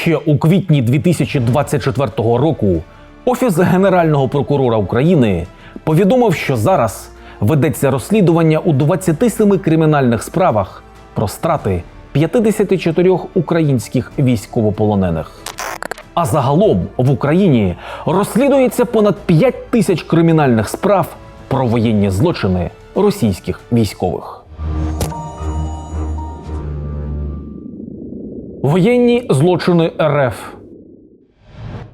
Ще у квітні 2024 року Офіс Генерального прокурора України повідомив, що зараз ведеться розслідування у 27 кримінальних справах про страти 54 українських військовополонених. А загалом в Україні розслідується понад 5 тисяч кримінальних справ про воєнні злочини російських військових. Воєнні злочини РФ.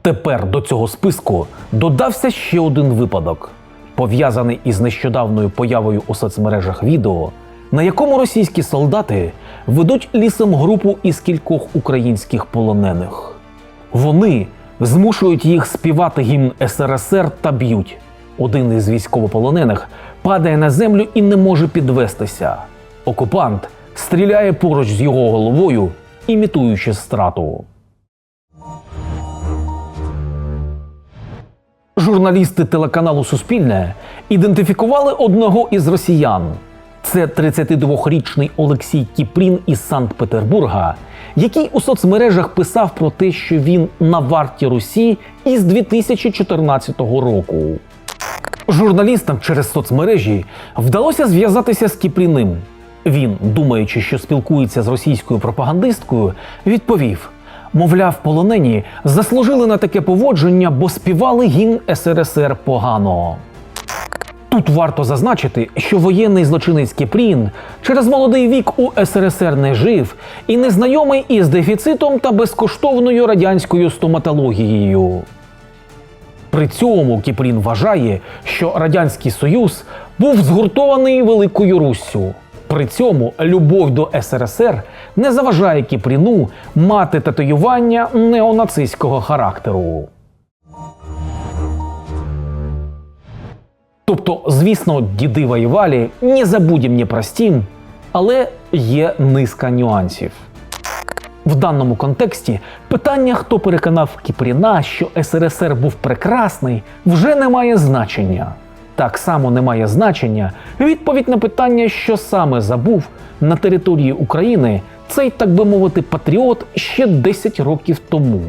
Тепер до цього списку додався ще один випадок, пов'язаний із нещодавною появою у соцмережах відео, на якому російські солдати ведуть лісом групу із кількох українських полонених. Вони змушують їх співати гімн СРСР та б'ють. Один із військовополонених падає на землю і не може підвестися. Окупант стріляє поруч з його головою, імітуючи страту. Журналісти телеканалу Суспільне ідентифікували одного із росіян. Це 32-річний Олексій Кіпрін із Санкт-Петербурга, який у соцмережах писав про те, що він на варті Русі із 2014 року. Журналістам через соцмережі вдалося зв'язатися з Кіпріним. Він, думаючи, що спілкується з російською пропагандисткою, відповів: мовляв, полонені заслужили на таке поводження, бо співали гімн СРСР погано. Тут варто зазначити, що воєнний злочинець Кіпрін через молодий вік у СРСР не жив і не знайомий із дефіцитом та безкоштовною радянською стоматологією. При цьому Кіпрін вважає, що Радянський Союз був згуртований Великою Руссю. При цьому любов до СРСР не заважає Кіпріну мати татуювання неонацистського характеру. Тобто, звісно, діди воювали, не забудем не простім, але є низка нюансів. В даному контексті питання, хто переконав Кіпріна, що СРСР був прекрасний, вже не має значення. Так само не має значення відповідь на питання, що саме забув на території України цей, так би мовити, патріот ще 10 років тому.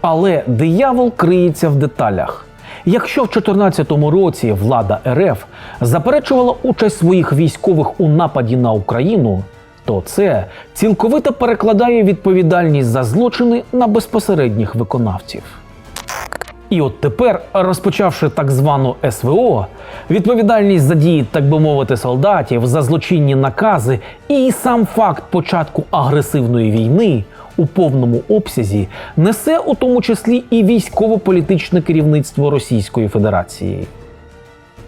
Але диявол криється в деталях. Якщо в 2014 році влада РФ заперечувала участь своїх військових у нападі на Україну, то це цілковито перекладає відповідальність за злочини на безпосередніх виконавців. І от тепер, розпочавши так звану СВО, відповідальність за дії, так би мовити, солдатів, за злочинні накази і сам факт початку агресивної війни у повному обсязі несе у тому числі і військово-політичне керівництво Російської Федерації.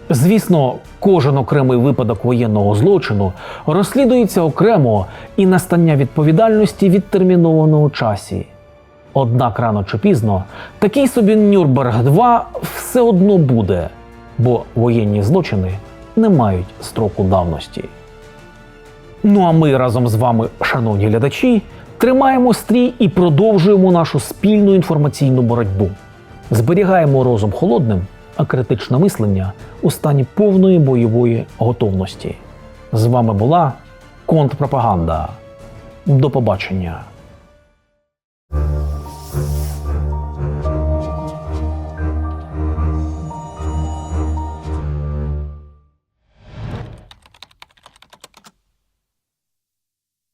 Звісно, кожен окремий випадок воєнного злочину розслідується окремо і настання відповідальності відтерміновано у часі. Однак рано чи пізно такий собі Нюрнберг 2 все одно буде, бо воєнні злочини не мають строку давності. Ну а ми разом з вами, шановні глядачі, тримаємо стрій і продовжуємо нашу спільну інформаційну боротьбу. Зберігаємо розум холодним, а критичне мислення у стані повної бойової готовності. З вами була контрпропаганда. До побачення.